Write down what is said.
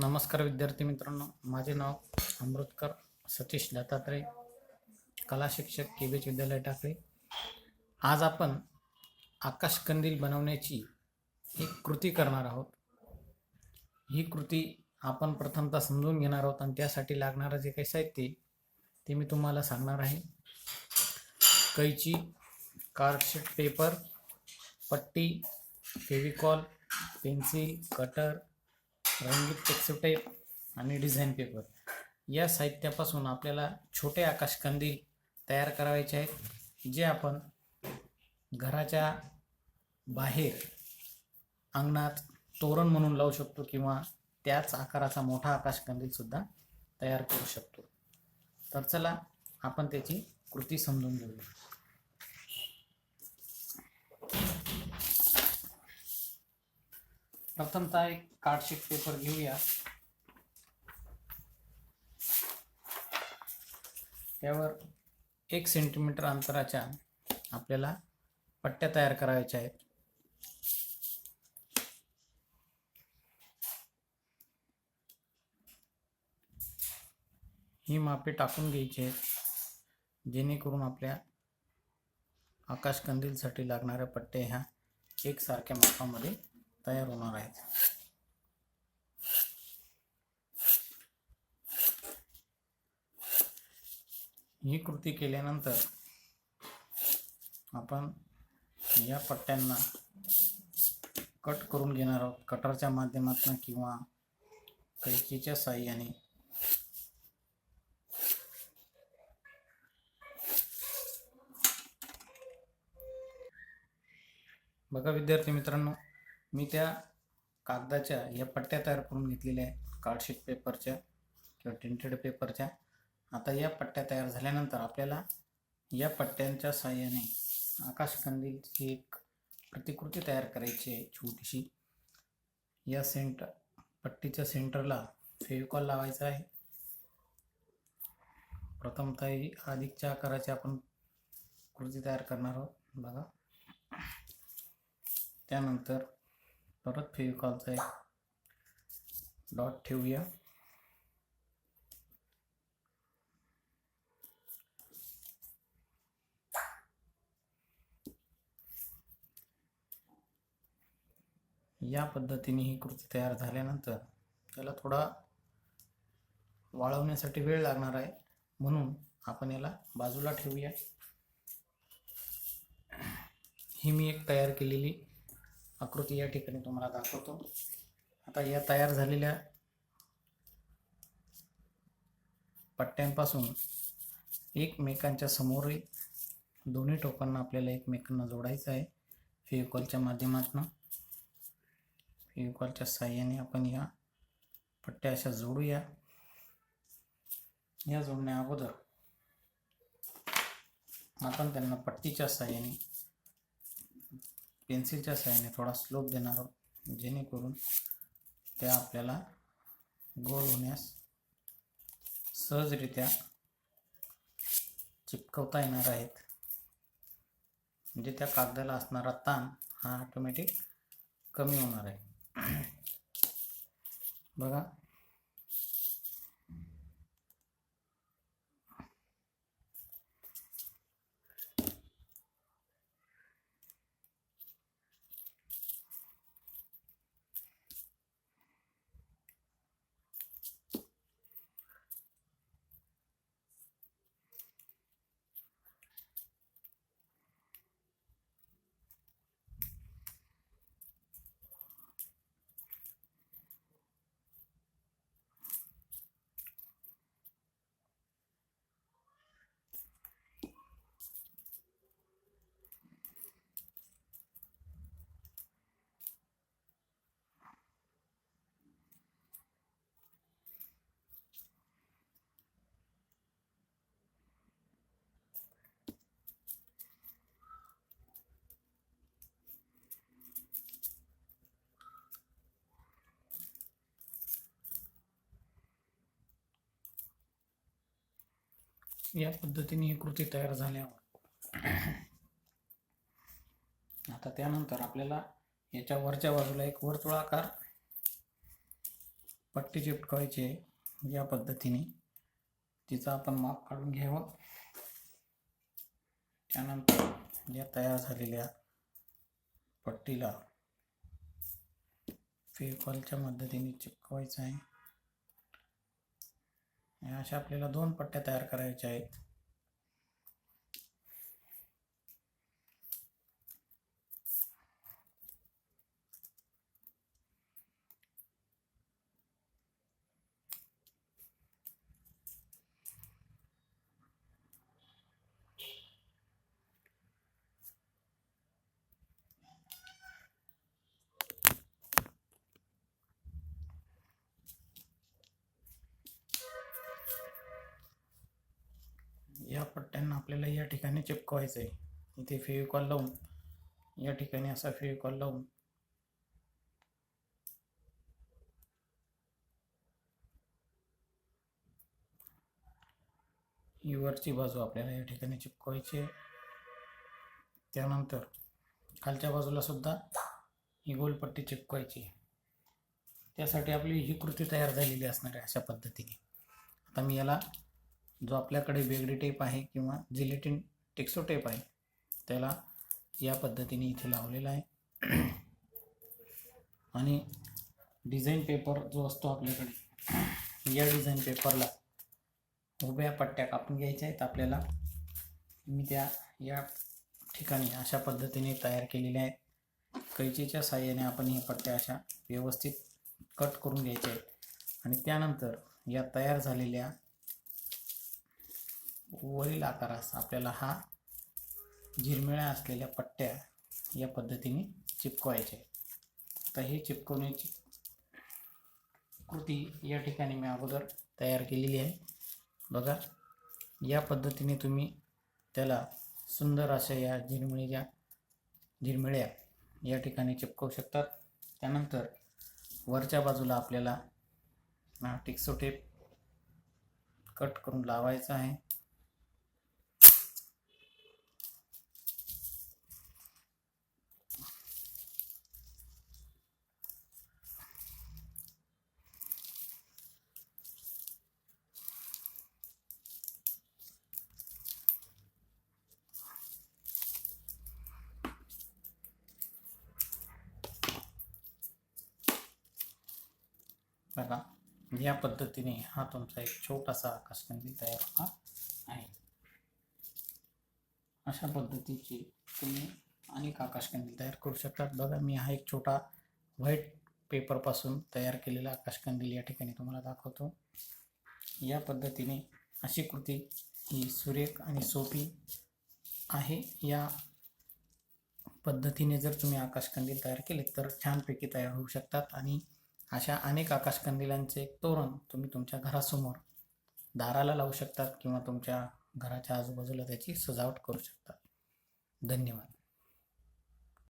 नमस्कार विद्यार्थी मित्रांनो. माझे नाव अमृतकर सतीश दत्तात्रय कला शिक्षक के बीच विद्यालय टाकळे. आज आपण आकाशकंदील बनवण्याची एक कृती करणार आहोत. ही कृती आपण प्रथमतः समजून घेणार आहोत आणि त्यासाठी लागणारं जे काही साहित्य ते मी तुम्हाला सांगणार आहे. कैची कार्डशीट पेपर पट्टी फेविकॉल पेन्सिल कटर रंगीत टेक्सोटाईप आणि डिझाईन पेपर या साहित्यापासून आपल्याला छोटे आकाशकंदील तयार करायचे आहेत जे आपण घराच्या बाहेर अंगणात तोरण म्हणून लावू शकतो किंवा त्याच आकाराचा मोठा आकाशकंदीलसुद्धा तयार करू शकतो. तर चला आपण त्याची कृती समजून घेऊया. प्रथमतः एक कार्डशीट पेपर घेऊया. त्यावर एक सेंटीमीटर अंतराच्या आपल्याला पट्ट्या तयार करायच्या आहेत. ही मापे टाकून घ्यायची आहेत जेणेकरून आपल्या आकाशकंदीलसाठी लागणाऱ्या पट्ट्या ह्या एकसारख्या मापामध्ये तयार होणार आहेत. ही कृती केल्यानंतर आपण या पट्ट्यांना कट करून घेणार आहोत. कटरच्या माध्यमातून किंवा कैचीच्या साह्याने. बघा विद्यार्थी मित्रांनो मी त्या कागदाच्या या पट्ट्या तयार करून घेतलेल्या आहेत. कार्डशीट पेपरच्या किंवा टिंटेड पेपरच्या आता या पट्ट्या तयार झाल्यानंतर आपल्याला या पट्ट्यांच्या साह्याने आकाशकंदीलची एक प्रतिकृती तयार करायची आहे छोटीशी. या सेंटर पट्टीच्या सेंटरला फेविकॉल लावायचा आहे. प्रथमतः ही अधिकच्या आकाराची आपण कृती तयार करणार आहोत. बघा. त्यानंतर परत फेविकॉलचा एक डॉट ठेवूया. या पद्धतीने ही कृती तयार झाल्यानंतर त्याला थोडा वाळवण्यासाठी वेळ लागणार आहे. म्हणून आपण याला बाजूला ठेवूया. ही मी एक तयार केलेली आकृती या ठिकाणी तुम्हाला दाखवतो. आता या तयार झालेल्या पट्ट्यांपासून एकमेकांच्या समोरही दोन्ही टोकांना आपल्याला एकमेकांना जोडायचं आहे. फेविकॉलच्या माध्यमातून. फेविकॉलच्या साह्याने आपण या पट्ट्या अशा जोडूया. या जोडण्या अगोदर आपण त्यांना पट्टीच्या साह्याने पेन्सिलच्या साह्याने थोडा स्लोप देणार आहोत. जेणेकरून त्या आपल्याला गोल होण्यास सहजरित्या चिपकवता येणार आहेत. म्हणजे त्या कागदाला असणारा ताण हा ऑटोमॅटिक कमी होणार आहे. बघा या पद्धतीने ही कृती तयार झाल्यावर. आता त्यानंतर आपल्याला याच्या वरच्या बाजूला एक वर्तुळाकार पट्टी चिपकवायची आहे या पद्धतीने. तिचं आपण माप काढून घ्यावं. त्यानंतर या तयार झालेल्या पट्टीला फेफॉलच्या मदतीने चिपकवायचं आहे. अशा आपल्याला दोन पट्ट्या तयार करायच्या आहेत. या पट्ट्यांना आपल्याला या ठिकाणी चिपकवायचं आहे इथे फेविकॉल लावून या ठिकाणी असा फेविकॉल लावून. ही वरची बाजू आपल्याला या ठिकाणी चिपकवायची आहे त्यानंतर खालच्या बाजूला सुद्धा ही गोलपट्टी चिपकवायची त्यासाठी आपली ही कृती तयार झालेली असणार आहे अशा पद्धतीने. आता मी याला जो आपल्याकडे वेगळी टेप आहे किंवा जिलेटिन टेक्सो टेप आहे त्याला या पद्धतीने इथे लावलेला आहे. आणि डिझाईन पेपर जो असतो आपल्याकडे या डिझाईन पेपरला उभ्या पट्ट्या कापून घ्यायच्या आहेत आपल्याला. मी त्या या ठिकाणी अशा पद्धतीने तयार केलेल्या आहेत. कैचीच्या साह्याने आपण या पट्ट्या अशा व्यवस्थित कट करून घ्यायच्या आहेत. आणि त्यानंतर या तयार झालेल्या वरील आकारास आपल्याला हा झिरमिळ्या असलेल्या पट्ट्या या पद्धतीने चिपकवायच्या तर हे चिपकवण्याची कृती या ठिकाणी मी अगोदर तयार केलेली आहे. बघा या पद्धतीने तुम्ही त्याला सुंदर अशा या झिरमिळीच्या झिरमिळ्या या ठिकाणी चिपकवू शकतात. त्यानंतर वरच्या बाजूला आपल्याला टिक्सो टेप कट करून लावायचा आहे. बघा या पद्धतीने हा तुमचा एक छोटासा आकाशकंदील तयार होणार आहे. अशा पद्धतीची तुम्ही अनेक आकाशकंदील तयार करू शकतात? बघा मी हा एक छोटा व्हाईट पेपरपासून तयार केलेला आकाशकंदील या ठिकाणी तुम्हाला दाखवतो. या पद्धतीने अशी कृती ही सुरेख आणि सोपी आहे. या पद्धतीने जर तुम्ही आकाशकंदील तयार केले तर छानपैकी तयार होऊ शकतात आणि अशा अनेक आकाशकंदिलांचे एक तोरण तुम्ही तुमच्या घरासमोर दाराला लावू शकतात किंवा तुमच्या घराच्या आजूबाजूला त्याची सजावट करू शकतात. धन्यवाद.